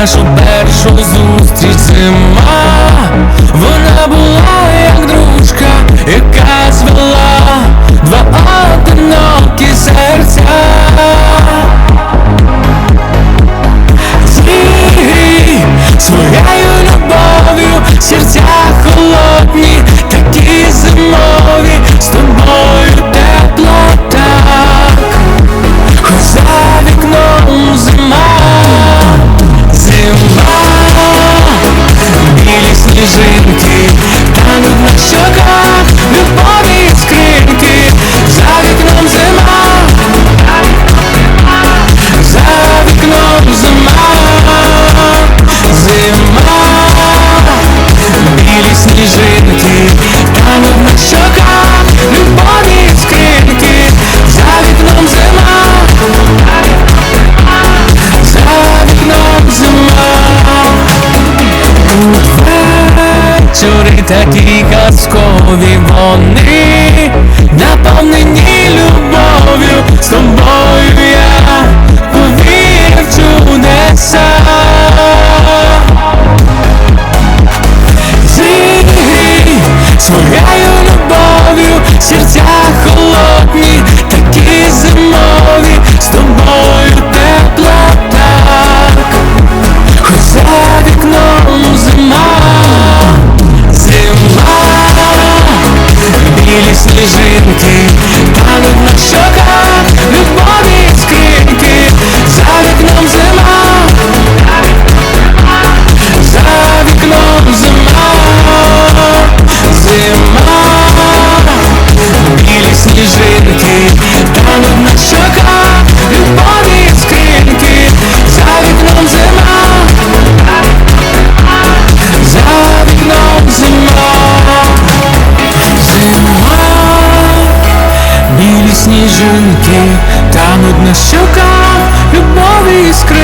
нашу першу зустріч зима. takich schodów wolnych жінки, там одна щука любові іскра